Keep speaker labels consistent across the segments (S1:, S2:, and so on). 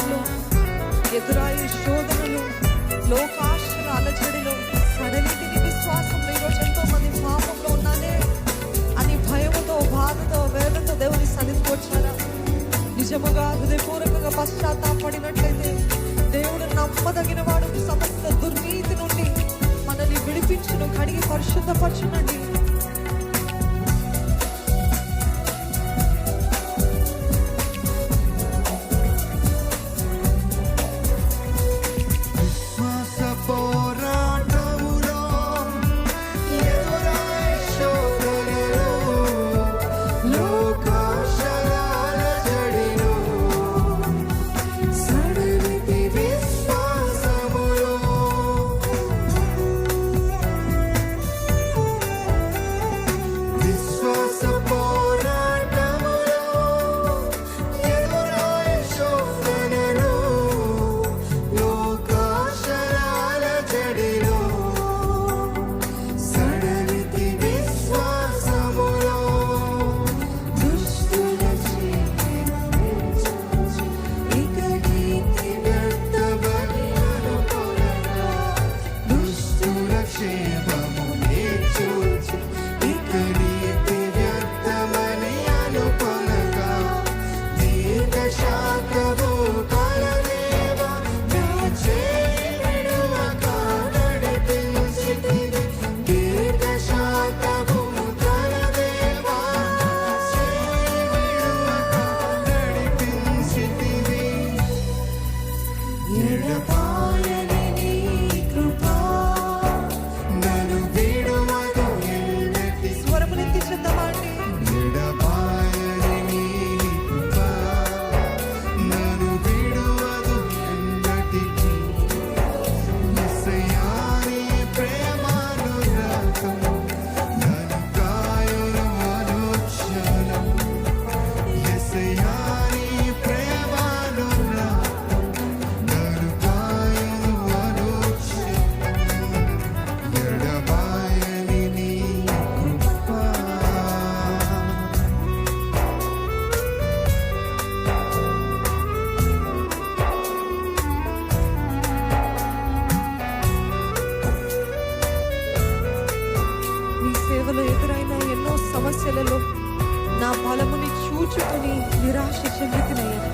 S1: పోరాటాలు ఎదురాయి శోధనలు లోకాశ్ర అలజడిలో అడలికి విశ్వాసంలో ఈరోజు ఎంతో మంది పాపంలో ఉన్నానే అని భయముతో బాధతో వేదతో దేవుని సన్నిధికి వచ్చారా? నిజముగా హృదయపూర్వకంగా పశ్చాత్తాపడినట్లయితే దేవుడు నమ్మదగిన వాడు సమస్త దుర్నీతి నుండి మనల్ని విడిపించును కడిగి పరిశుద్ధపరచునండి. సేవలో ఎదురైన ఎన్నో సమస్యలలో నా బలముని చూచుకుని నిరాశ చెందుతున్నాయని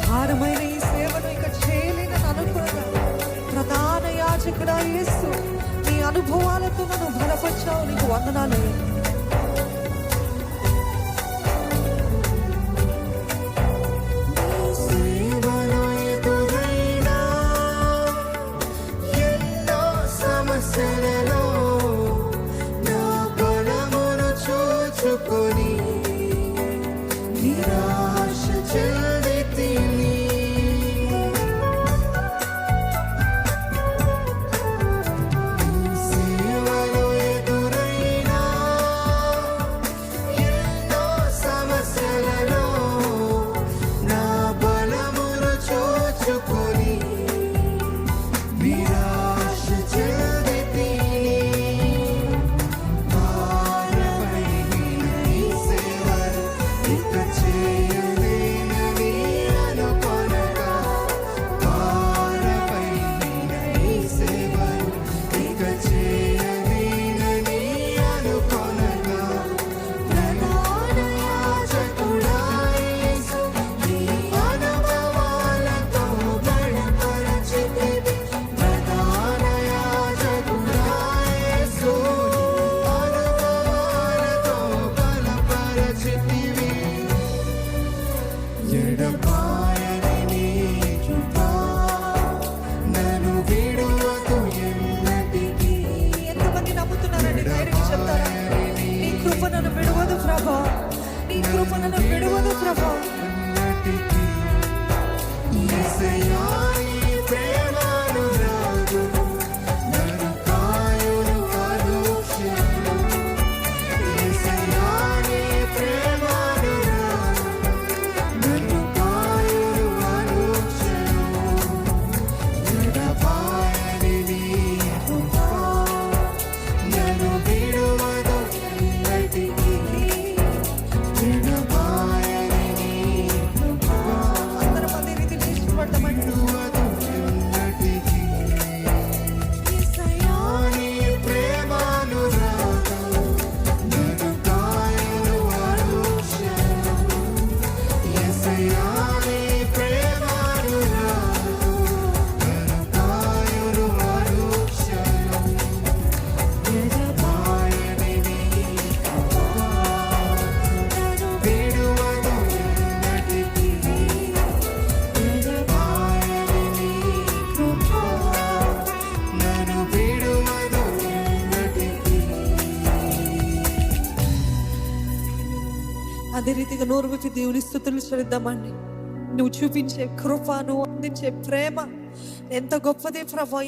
S1: భారమైన ఈ సేవను ఇక చేయలేనని అనుకున్న ప్రధాన యాచకుడా యేసు నీ అనుభవాలతో నన్ను బలపరిచావు నీకు వందనాలయ్యా
S2: எடப்பா అదే నోరు గురించి దేవుని స్థుతులు చెల్లిద్దామండి. నువ్వు చూపించే కృప నువ్వు అందించే ప్రేమ ఎంత గొప్పది ప్రభా.